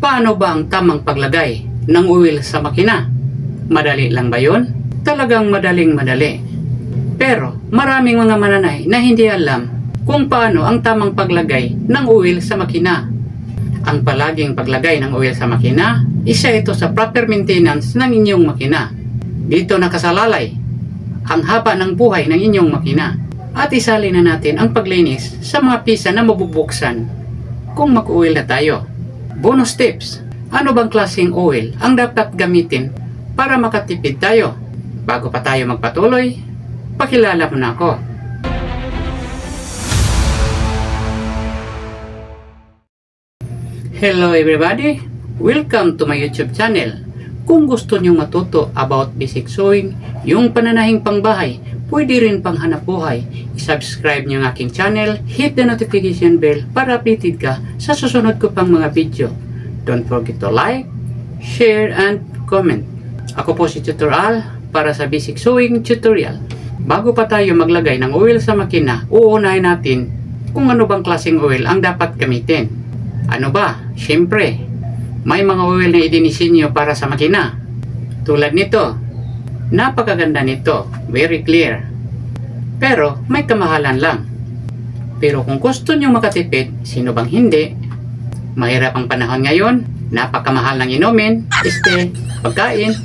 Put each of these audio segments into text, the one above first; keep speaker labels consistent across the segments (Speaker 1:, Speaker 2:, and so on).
Speaker 1: Paano ba ang tamang paglagay ng oil sa makina? Madali lang ba yun? Talagang madaling madali. Pero maraming mga mananay na hindi alam kung paano ang tamang paglagay ng oil sa makina. Ang palaging paglagay ng oil sa makina, isa ito sa proper maintenance ng inyong makina. Dito nakasalalay ang haba ng buhay ng inyong makina. At isali na natin ang paglinis sa mga pisa na mabubuksan kung mag-oil na tayo. Bonus tips, ano bang klaseng oil ang dapat gamitin para makatipid tayo? Bago pa tayo magpatuloy, pakilala mo na ako. Hello everybody! Welcome to my YouTube channel. Kung gusto niyo matuto about basic sewing, yung pananahing pangbahay, pwede rin pang hanap buhay, isubscribe niyo ang aking channel, hit the notification bell para updated ka sa susunod ko pang mga video. Don't forget to like, share, and comment. Ako po si Tutorial para sa basic sewing tutorial. Bago pa tayo maglagay ng oil sa makina, uunahin natin kung ano bang klaseng oil ang dapat gamitin. Ano ba? Siyempre, may mga oil na idinisinyo para sa makina. Tulad nito. Napakaganda nito. Very clear. Pero may kamahalan lang. Pero kung gusto nyo makatipid, sino bang hindi? Mahirap ang panahon ngayon. Napakamahal ng inumin, este, pagkain.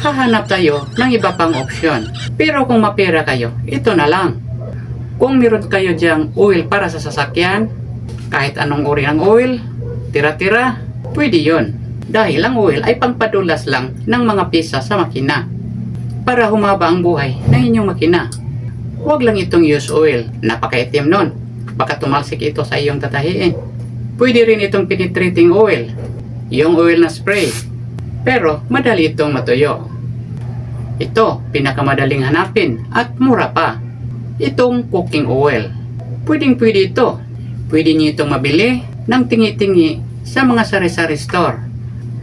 Speaker 1: Hahanap tayo ng iba pang opsyon. Pero kung mapira kayo, ito na lang. Kung meron kayo diyang oil para sa sasakyan, kahit anong uri ng oil, tira-tira, pwede yon. Dahil ang oil ay pangpadulas lang ng mga pisa sa makina para humaba ang buhay ng inyong makina. Huwag lang itong use oil, napakaitim nun. Baka tumalsik ito sa iyong tatahiin. Pwede rin itong penetrating oil, yung oil na spray. Pero madali itong matuyo. Ito, pinakamadaling hanapin at mura pa. Itong cooking oil. Pwedeng pwede ito Pwede niyo itong mabili ng tingi-tingi sa mga sari-sari store.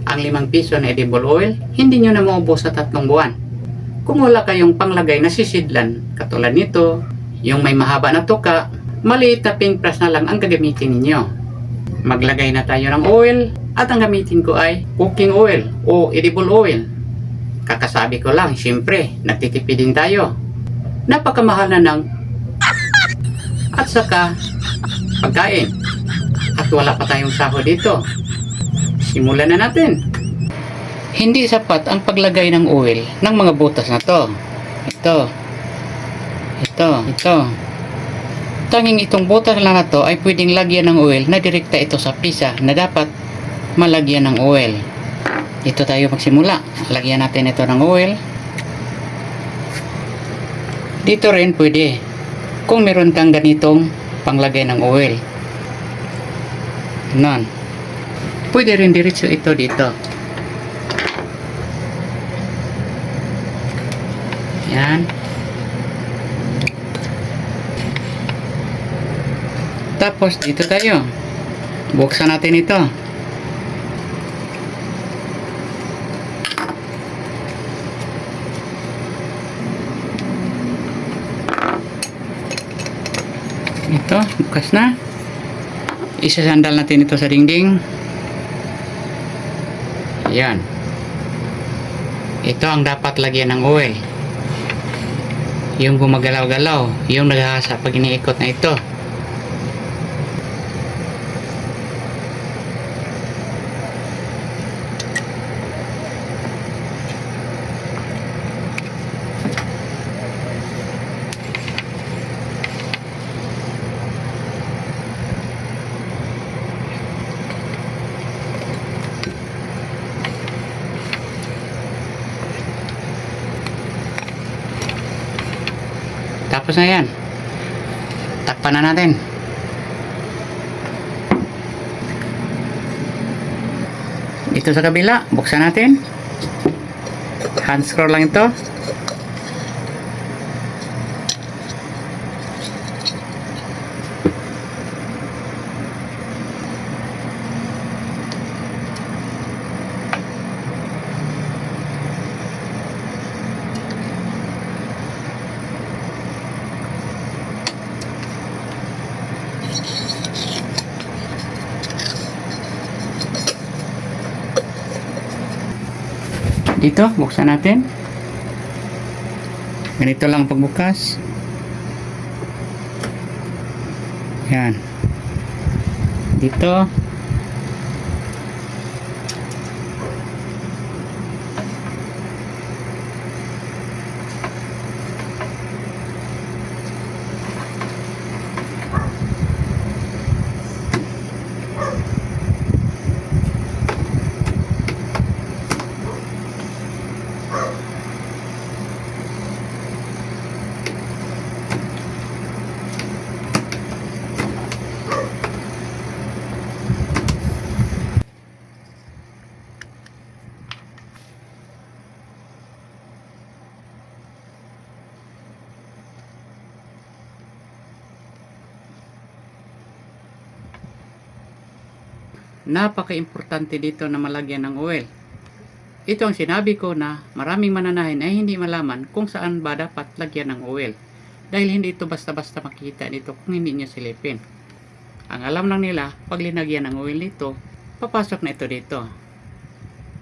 Speaker 1: Ang limang piso na edible oil, hindi nyo na maubos sa tatlong buwan. Kung wala kayong panglagay na sisidlan, katulad nito, yung may mahaba na tuka, maliit na paintbrush na lang ang gagamitin ninyo. Maglagay na tayo ng oil at ang gamitin ko ay cooking oil o edible oil. Kakasabi ko lang, syempre, nagtitipid din tayo. Napakamahal na ng at saka pagkain. At wala pa tayong sahod dito. Simulan na natin. Hindi sapat ang paglagay ng oil ng mga butas na to. Ito. Ito. Ito. Tanging itong butas lang na to ay pwedeng lagyan ng oil na direkta ito sa pisa na dapat malagyan ng oil. Dito tayo magsimula. Lagyan natin ito ng oil. Dito rin pwede. Kung meron kang ganitong panglagay ng oil. Nan. Pwede rin diretso ito dito. Yan. Tapos dito tayo. Buksan natin ito. Ito, bukas na. Isasandal natin ito sa dingding. Yan. Ito ang dapat lagyan ng oil. Yung gumagalaw-galaw, yung naghahasa pag iniikot na ito. Tapos na yan. Takpan na natin. Dito sa kabila, buksan natin. Hand scroll lang ito. Dito, buksan natin. Ganito lang ang pagbukas. Yan. Dito. Napaka-importante dito na malagyan ng oil. Ito ang sinabi ko na maraming mananahin ay hindi malaman kung saan ba dapat lagyan ng oil. Dahil hindi ito basta-basta makita nito kung hindi nyo silipin. Ang alam lang nila, pag linagyan ng oil dito, papasok na ito dito.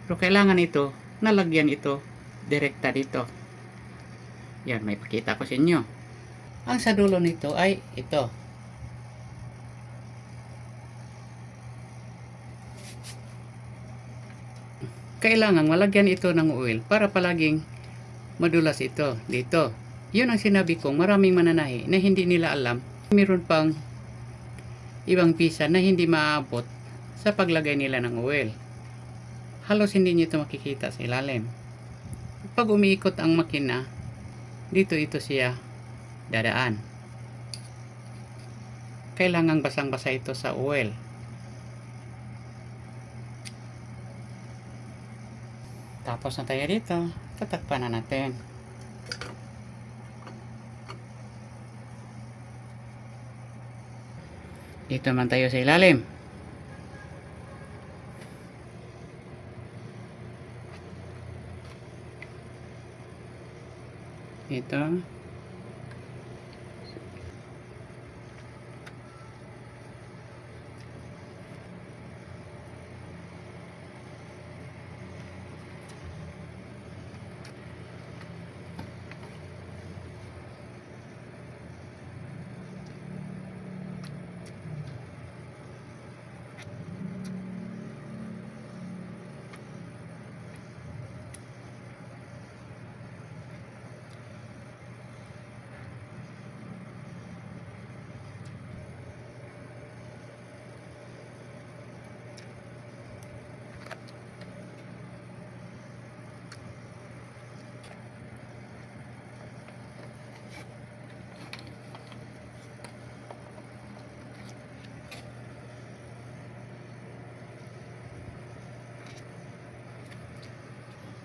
Speaker 1: Pero kailangan ito, nalagyan ito, direkta dito. Yan, may pakita ko sa inyo. Ang sa dulo nito ay ito. Kailangan malagyan ito ng oil para palaging madulas ito dito. Yun ang sinabi ko, maraming mananahi na hindi nila alam. Meron pang ibang pisa na hindi maabot sa paglagay nila ng oil. Halos hindi nyo ito makikita sa ilalim. Pag umiikot ang makina, dito ito siya dadaan. Kailangan basang-basa ito sa oil. Tapos na tayo dito, tatakpan na natin. Dito naman tayo sa ilalim. Ito.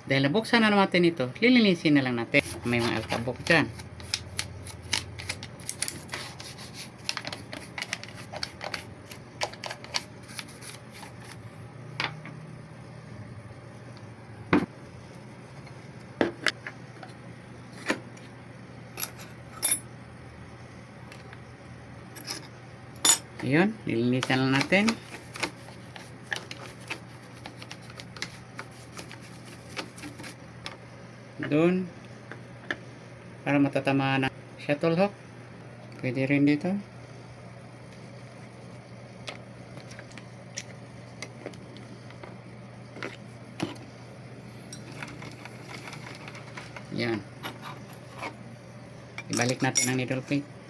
Speaker 1: Dahil nabuksan na natin ito, lilinisin na lang natin. May mga altabok dyan. Ayun, lilinisan lang natin. Doon. Para matatamaan ng shuttle hook. Pwede rin dito. Yan. Ibalik natin ang needle plate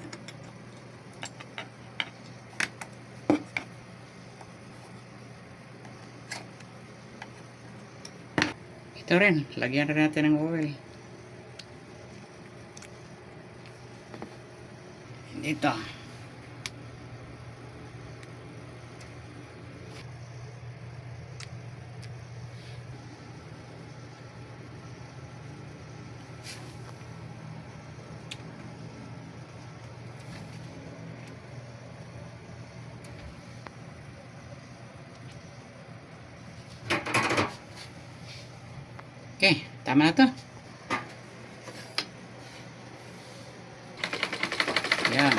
Speaker 1: Ito rin, lagyan rin natin ng oil. Dito. Okay, tama na to. Yan.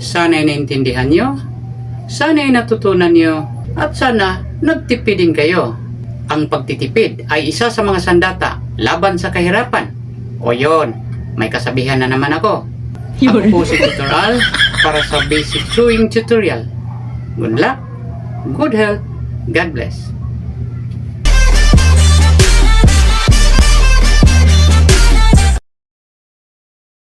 Speaker 1: Sana'y naintindihan nyo. Sana'y natutunan nyo At sana nagtipid din kayo. Ang pagtitipid ay isa sa mga sandata laban sa kahirapan. O yon, may kasabihan na naman ako. Ako po si Tutorial para sa basic sewing tutorial. Good luck, good health, God bless.